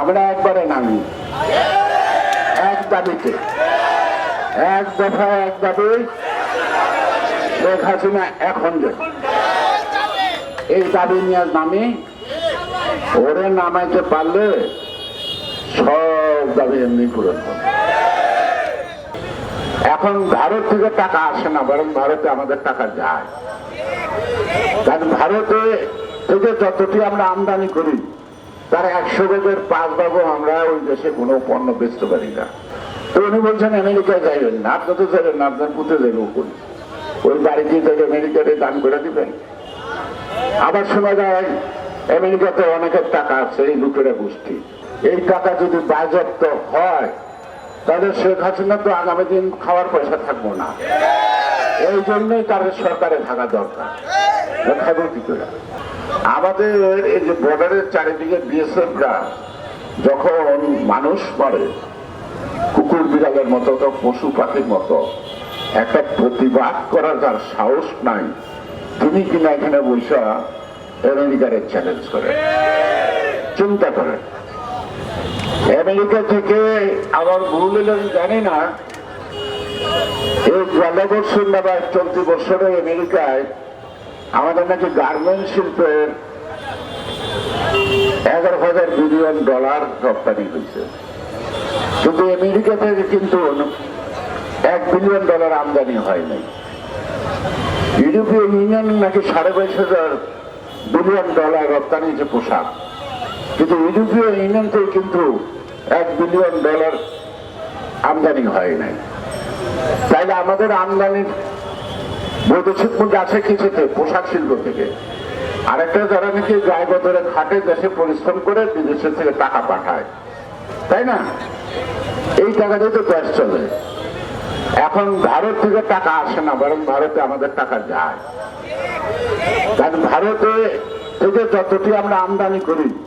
আমরা একবারে নামি। এক দাবিতে। এক দফা এক দাবি। শেখ হাসিনা এখন এই দাবি নিয়ে নামি। ওরে নামাইতে পারলে সব দাবি এমনি পূরণ এখন ভারত থেকে টাকা আসে না, বরং ভারতে আমাদের টাকা যায়। কারণ ভারতে থেকে যতটি আমরা আমদানি করি তার একশো ভাগের পাঁচ ভাগও আমরা ওই দেশে কোনো পণ্য বেচতে পারি না। তো উনি বলছেন, আমেরিকায় যাইবেন না আপনি যাবেন না, আপনার পুঁতে যাবে করি ওই বাড়িতে থেকে আমেরিকাতে দান করে দিবেন। আবার শোনা যায়, আমেরিকাতে অনেকের টাকা আছে, এই লুটেরা গোষ্ঠী। এই টাকা যদি বাজপ্ত হয়, তাহলে শেখ হাসিনা তো আগামী দিন খাওয়ার পয়সা থাকব না। এই জন্যই তাদের সরকারে থাকা দরকার। করে? আমাদের এই যে বর্ডারের চারিদিকে বিএসএফরা যখন মানুষ মরে, কুকুর বিড়ালের মতো তো পশু পাখির মতো, একটা প্রতিবাদ করার যার সাহস নাই, তিনি কিনা এখানে বৈশা আমেরিকারে চ্যালেঞ্জ করে। চিন্তা করেন। আমেরিকা থেকে ভুল হলে জানি না এই গেল বছর না বা চলতি বছরে আমেরিকায় আমাদের নাকি গার্মেন্ট শিল্পের এগারো হাজার বিলিয়ন ডলার রপ্তানি হয়েছে। কিন্তু আমেরিকা থেকে কিন্তু এক বিলিয়ন ডলার আমদানি হয়নি ইউরোপীয় ইউনিয়ন নাকি সাড়ে বাইশ হাজার বিলিয়ন ডলার রপ্তানি হয়েছে পোশাক। কিন্তু ইউরোপীয় ইউনিয়ন থেকে কিন্তু এক বিলিয়ন ডলার আমদানি হয় নাই। তাইলে আমাদের আমদানির বৈদেশিক মধ্যে আছে কিছুতে পোশাক শিল্প থেকে। আরেকটা যারা নাকি গায়ে বদলে খাটে, দেশে পরিশ্রম করে বিদেশের থেকে টাকা পাঠায়। তাই না? এই টাকা দিয়ে তো দেশ চলে। এখন ভারত থেকে টাকা আসে না, বরং ভারতে আমাদের টাকা যায়। কারণ ভারতে থেকে যতটি আমরা আমদানি করি,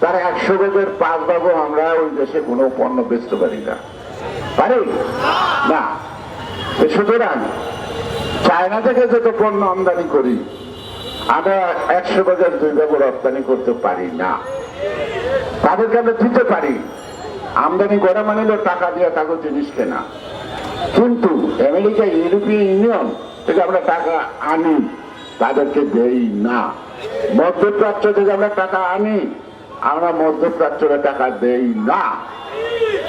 তার একশো ভাগের পাঁচ ভাগও আমরা ওই দেশে কোনো পণ্য বেচতে পারি না। পারি? না। সুতরাং চায়না থেকে যত পণ্য আমদানি করি, আমরা একশো বাজার দুই ভাগ রপ্তানি করতে পারি না। তাদেরকে আমরা দিতে পারি। আমদানি করা মানে টাকা দিয়ে তাকে জিনিস কেনা। কিন্তু আমেরিকা, ইউরোপীয় ইউনিয়ন থেকে আমরা টাকা আনি, তাদেরকে দেই না। মধ্যপ্রাচ্য থেকে আমরা টাকা আনি, আমরা মধ্যপ্রাচ্যের টাকা দেই না।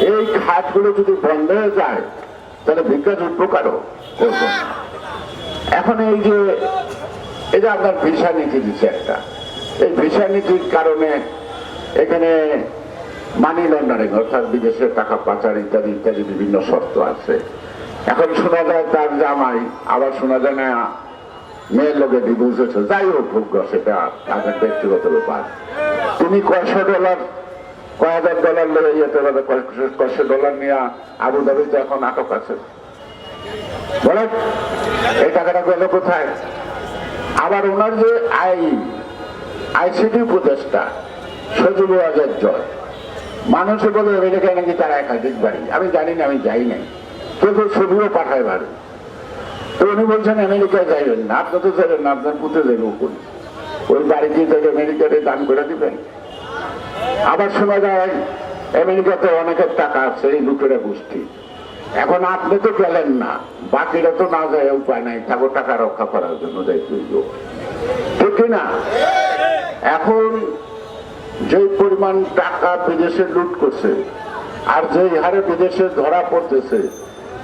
এই খাতগুলো যদি বন্ধ হয়ে যায় তাহলে বিকাশ উপকারও এখন এই যে যে আপনার ভিসা নীতি দিচ্ছে একটা। এই ভিসা নীতির কারণে এখানে মানি লন্ডারিং অর্থাৎ বিদেশের টাকা পাচার ইত্যাদি ইত্যাদি বিভিন্ন শর্ত আছে। এখন শোনা যায় তার জামাই, আবার শোনা যায় না, মেয়ের লোকে ডিভোর্স হচ্ছে যাই হোক, ভোগ্য, সেটা তাদের ব্যক্তিগত ব্যাপার। তিনি কয়শো ডলার কয় হাজার ডলার লেগে যেতে পারে কয়শো ডলার নিয়ে আবু ধাবিতে এখন আটক আছে। বলেন, এই টাকাটা গেল কোথায়? আবার ওনার যে আই আইসিডি উপদেষ্টা, সজীব আজাদ জয়। মানুষে বলে আমেরিকায় নাকি তার একাধিক বাড়ি। আমি জানি না, আমি যাই নাই। কেউ কেউ ছবিও পাঠায় বাড়ি। তো উনি বলছেন, আমেরিকায় যাইবেন না। আপনি তো যাবেন না, আপনার পুঁতে করি ওই বাড়িতে থেকে আমেরিকাতে দান করে দিবেন। আবার শোনা যায়, আমেরিকাতে অনেকের টাকা আছে, এই লুটেরা গোষ্ঠী। এখন আপনি তো গেলেন না, বাকিরা তো না যায়, উপায় নাই ঠাকুর টাকা রক্ষা করার জন্য দায়িত্ব ঠিক না? এখন যে পরিমাণ টাকা বিদেশে লুট করছে, আর যে হারে বিদেশে ধরা পড়তেছে,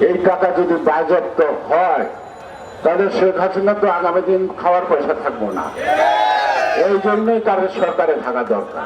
এই টাকা যদি বাজপ্ত হয়, তাহলে শেখ হাসিনা তো আগামী দিন খাওয়ার পয়সা থাকব না। এই জন্যই তাদের সরকারে থাকা দরকার।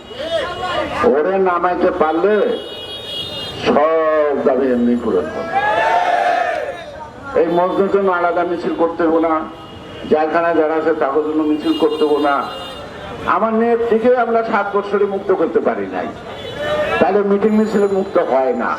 ওরে নামাইতে পারলে সব দাবি এমনি পূরণ এই মজনুর জন্য আলাদা মিছিল করতে হব না জেলখানায় যারা আছে তাদের জন্য মিছিল করতে হব না। আমার মেয়ের থেকে আমরা সাত বছরে মুক্ত করতে পারি নাই। তাহলে মিটিং মিছিলে মুক্ত হয় না।